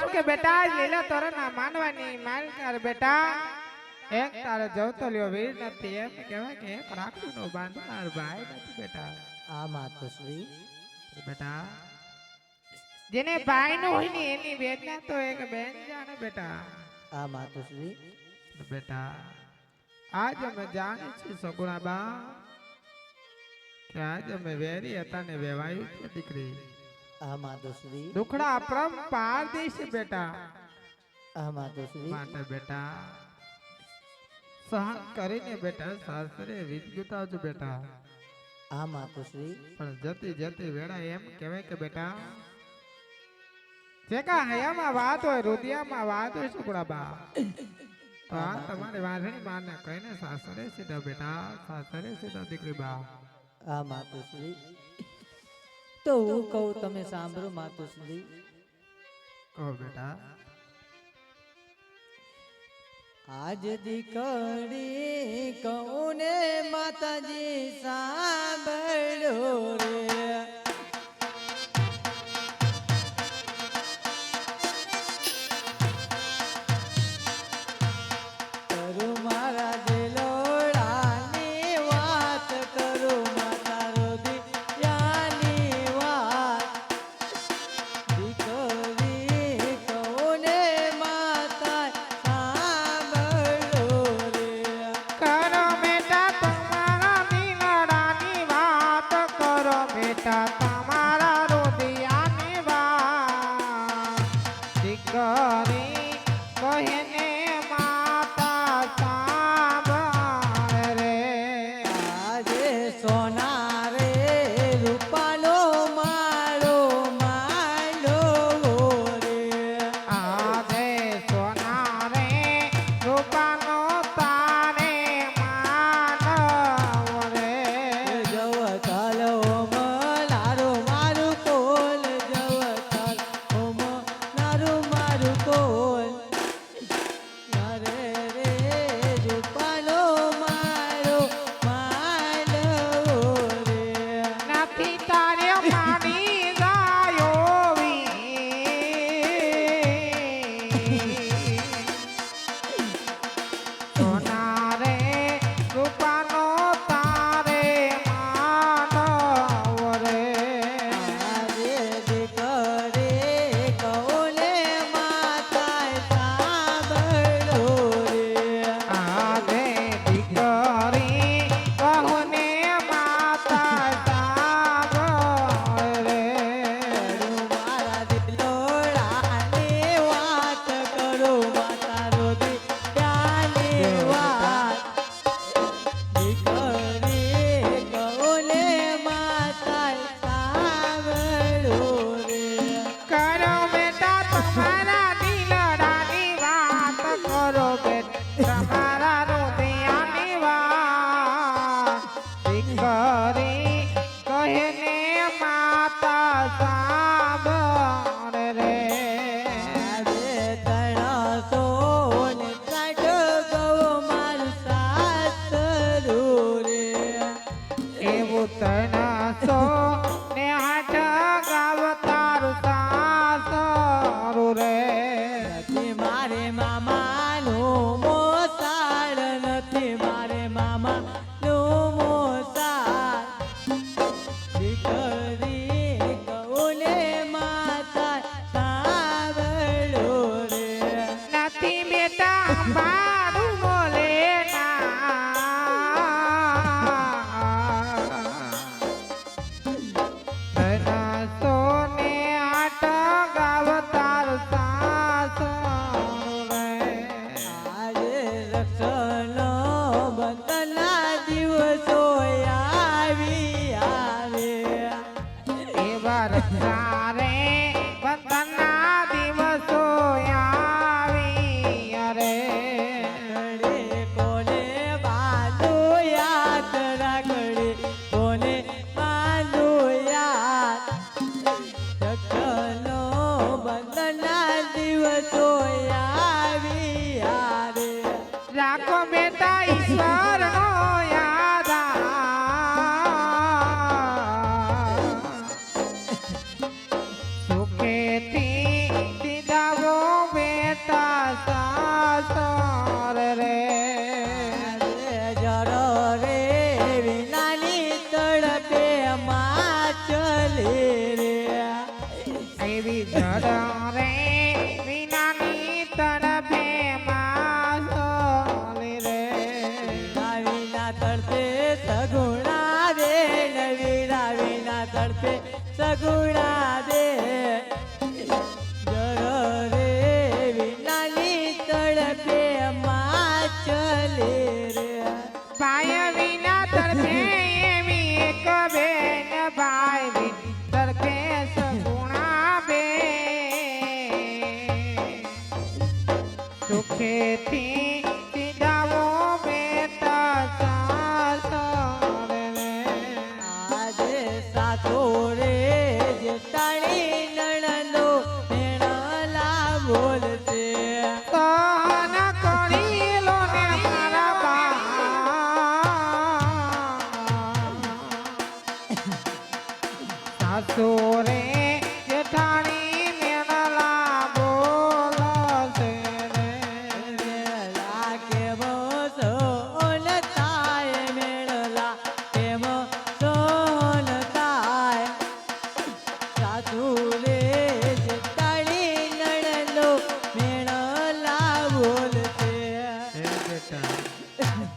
છું કે બેટા લીલા તોરણના માનવાની માલકાર બેટા. એક તારે જવતો લ્યો વીર નથી એમ કહેવાય કે એક નો બાંધનાર ભાઈ નથી બેટા. આ માતુશ્રી બેટા જેને ભાઈ નો હોય ને એની વેદના તો એક બેન જાણે બેટા. આ માતુશ્રી બેટા આજ અમે જાણી છે સગુણા બા કે આજ અમે વેરી હતા ને વેવાયું છે દીકરી. આ માતુશ્રી દુખડા અપરમ પાર દઈશ બેટા આ માતુશ્રી માટે બેટા સહન કરીને બેટા સાસરે વિદ્યુત બેટા. આ માતુશ્રી પણ જતી જતી વેળા એમ કહેવાય કે બેટા જે કા હયામાં વાત હોય રુદિયામાં વાત હોય સુકડા બા તો આ તમારી વાંધણી માને કહીને સાસરે સીધા બેટા સાસરે સીધા દીકરી બા. આ માતુશ્રી તો હું કહું તમે સાંભળો માતુશ્રી કહો બેટા. આજ દીકરી કહું ને માતાજી so સગુણા બેટા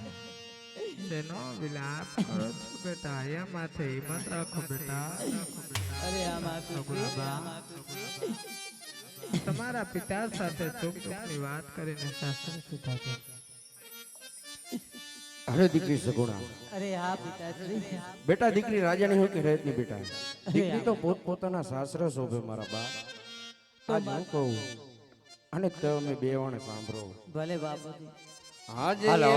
તેનો વિલાપ કરો છો બેટા અહીંયા માથે હિંમત રાખો બેટા અરે આ તું તમારા પિતા સાથે સુખ દુઃખની વાત કરીને શાસ્ત્ર સુધારો અરે દીકરી સગુણા અરે હા પિતાશ્રી બેટા દીકરી રાજાની હોય કે રહેતની બેટા દીકરી તો પોત પોતાના સાસરા શોભે મારા બા આજ હું કહું અને તમે બે વણ સાંભળો ભલે બાપુજી હાલો.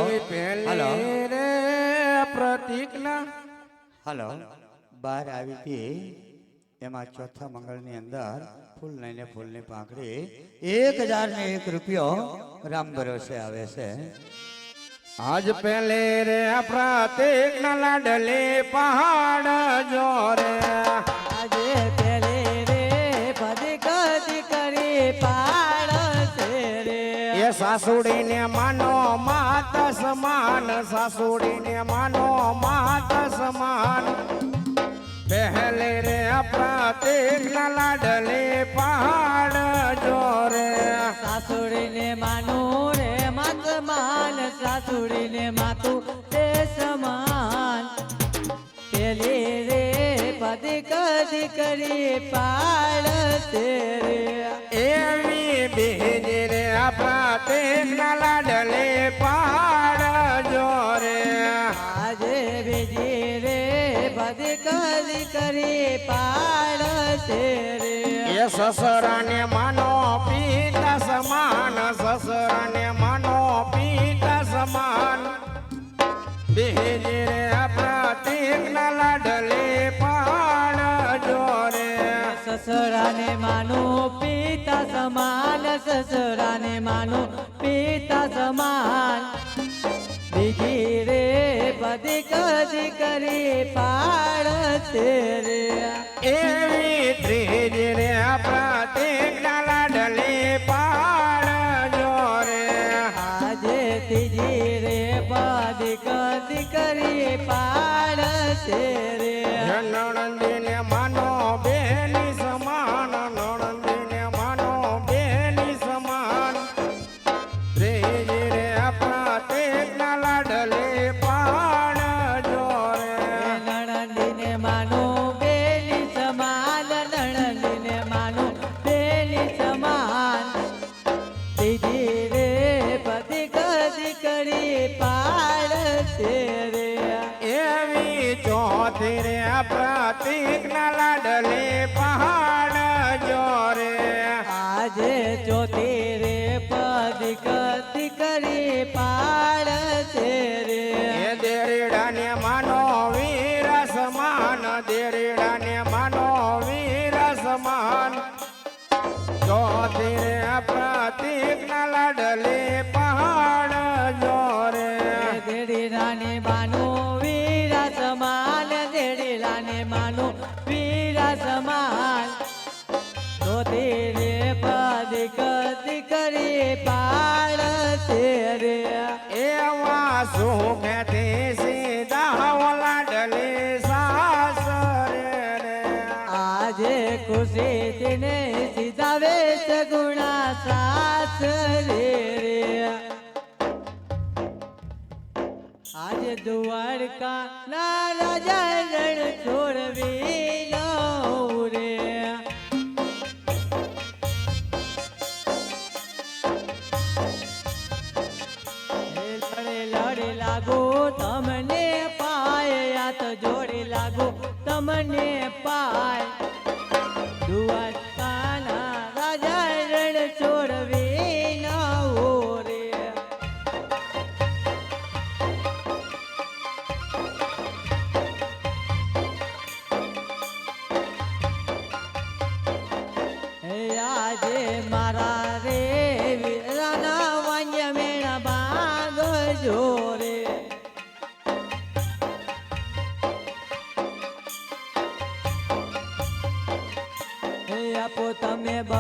હાલો. રે પ્રતિજ્ઞા. હલો. બહાર આવી હતી. એમાં ચોથા મંગળની અંદર ફૂલ લઈને ફૂલની પાંખડી. એક હજાર ને એક રૂપિયો રામ ભરોસે આવે છે. આજ પહેલે રે પ્રતિજ્ઞા લાડલે પહાડ જોરે. આજે સાસુડીને માનો માત સમાન, સાસુડીને માનો માત સમાન. પહેલે રે પ્રતિક લાડલે પહાડ જોરે. સાસુડીને માનો રે માત માન સાસુડીને માતું તે સમાન. પહેલે રે પદ કદ કરી પાળ તેરે. એવી બીજ રે પ્રતિજ્ઞા લાડલે પાડ જોરે. આજે બીજી રે પદ કદ કરી પાળ તેરે. એ સસરાને માનો પિતા સમાન સસરાને માનો પિતા સમાન. બીજ રે પ્રતિજ્ઞા લાડલે સસરાને માનો પિતા સમાન સસરાને માનો પિતા સમાન. રે બધી કદી કરી પાડશે રે. એવી ત્રીજ રે પ્રતિજ્ઞા ડલે પહાડ જોરે આજે ત્રીજી રે પદી કદી કરી પાડશે રે. નણંદીને માનું બેલી સમાન નણંદીને માનું બેલી સમાન દીદી રે પતિ કદી કરી પાડશે રે. એવી ચોથી રે લાડલે પહાડ જોરે આજે ચોથી રે પદી કદી કરી પાડશે રે. માનો સમાન માનો વીર સમાન. ચોથી પ્રતિક ના લાડલે પહાડ જોરે દેડી રાની માનું વીરા સમાન દેડી રાની માનું વીરા સમાન. તો તેરે પદિક કદી કરી પાડશે રે એવા શું સીધા સગુણા સાસ રે રે દ્વારકા ના રાજા રણ છોડવી રે લડે લડે લાગો તમને પાય યા તો જોડે લાગો તમને પાય દુઆ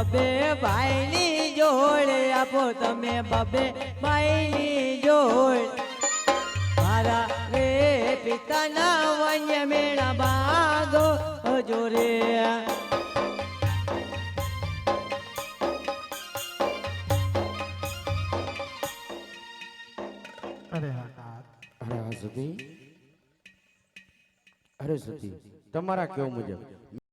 બબે ભાઈની જોડે આપો તમે બબે ભાઈની જોડ. મારા રે પિતાના વન્ય મેળા બાગો જોરે રે. અરે સતી તમારા કેવું મુજબ?